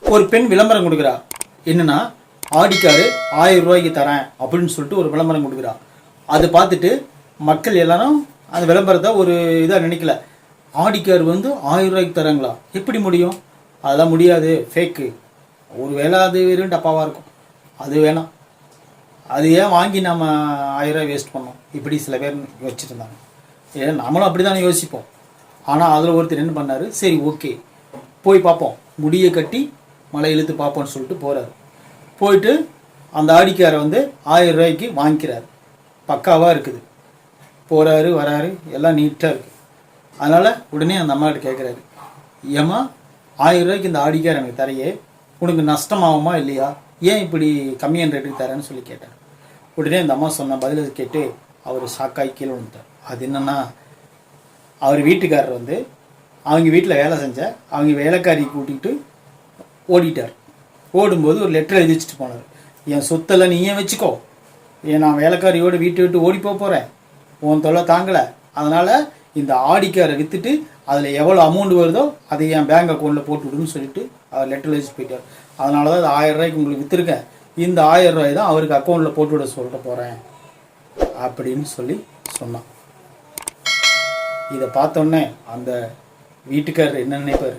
ஒரு பெண் விளம்பரம் கொடுக்குறா. என்னன்னா ஆடிக்காரு ஆயிரம் ரூபாய்க்கு தரேன் அப்படின்னு சொல்லிட்டு ஒரு விளம்பரம் கொடுக்குறா. அதை பார்த்துட்டு மக்கள் எல்லாரும் அந்த விளம்பரத்தை ஒரு இதாக நினைக்கல. ஆடிக்கார் வந்து ஆயிரம் ரூபாய்க்கு தராங்களா? எப்படி முடியும்? அதெல்லாம் முடியாது. ஃபேக்கு ஒரு வேளை அது வெறும் டப்பாவாக இருக்கும். அது வேணாம். அது ஏன் வாங்கி நம்ம ஆயிரம் வேஸ்ட் பண்ணோம்? இப்படி சில பேர் யோசிச்சுருந்தாங்க இருந்தாங்க. ஏன்னா நம்மளும் அப்படி தானே யோசிப்போம். ஆனால் அதில் ஒருத்தர் என்ன பண்ணாரு? சரி ஓகே போய் பார்ப்போம். முடியை கட்டி மலை இழுத்து பார்ப்போம்னு சொல்லிட்டு போகிறாரு போயிட்டு அந்த ஆடிக்காரை வந்து ஆயிரம் ரூபாய்க்கு வாங்கிக்கிறார். பக்காவாக இருக்குது. போகிறாரு வராரு எல்லாம் நீட்டாக இருக்குது அதனால் உடனே அந்த அம்மாட்ட கேட்குறாரு ஏம்மா ஆயிரம் ரூபாய்க்கு இந்த ஆடிக்கார் எனக்கு தரையே உனக்கு நஷ்டமாகுமா இல்லையா? ஏன் இப்படி கம்மியான ரேட்டுக்கு தரேன்னு சொல்லி கேட்டார். உடனே அந்த அம்மா சொன்ன பதிலை கேட்டு அவர் சாக்காய் கீழே விழுந்தார் அது என்னென்னா அவர் வீட்டுக்காரர் வந்து அவங்க வீட்டில் வேலை செஞ்ச அவங்க வேலைக்காரி கூட்டிகிட்டு ஓடிட்டார். ஓடும்போது ஒரு லெட்டர் எழுதி வச்சுட்டு போனார். என் சொத்தெல்லாம் நீயே வச்சுக்கோ? ஏன் நான் வேலைக்காரியோட வீட்டை விட்டு ஓடி போக போகிறேன் உன் தொல்லை தாங்கலை. அதனால் இந்த ஆடிக்காரை விற்றுட்டு அதில் எவ்வளோ அமௌண்ட் வருதோ அதை என் பேங்க் அக்கௌண்ட்டில் போட்டு விடுன்னு சொல்லிட்டு அவர் லெட்டர் எழுதி போயிட்டார். அதனால தான் அது ஆயிரம் ரூபாய்க்கு உங்களுக்கு விற்றுருக்கேன் இந்த ஆயிரம் ரூபாய் தான் அவருக்கு அக்கௌண்ட்டில் போட்டு விட சொல்லிட்டு போகிறேன் அப்படின்னு சொல்லி சொன்னான். இதை பார்த்தோன்னே அந்த வீட்டுக்காரர் என்ன நினைப்பார்?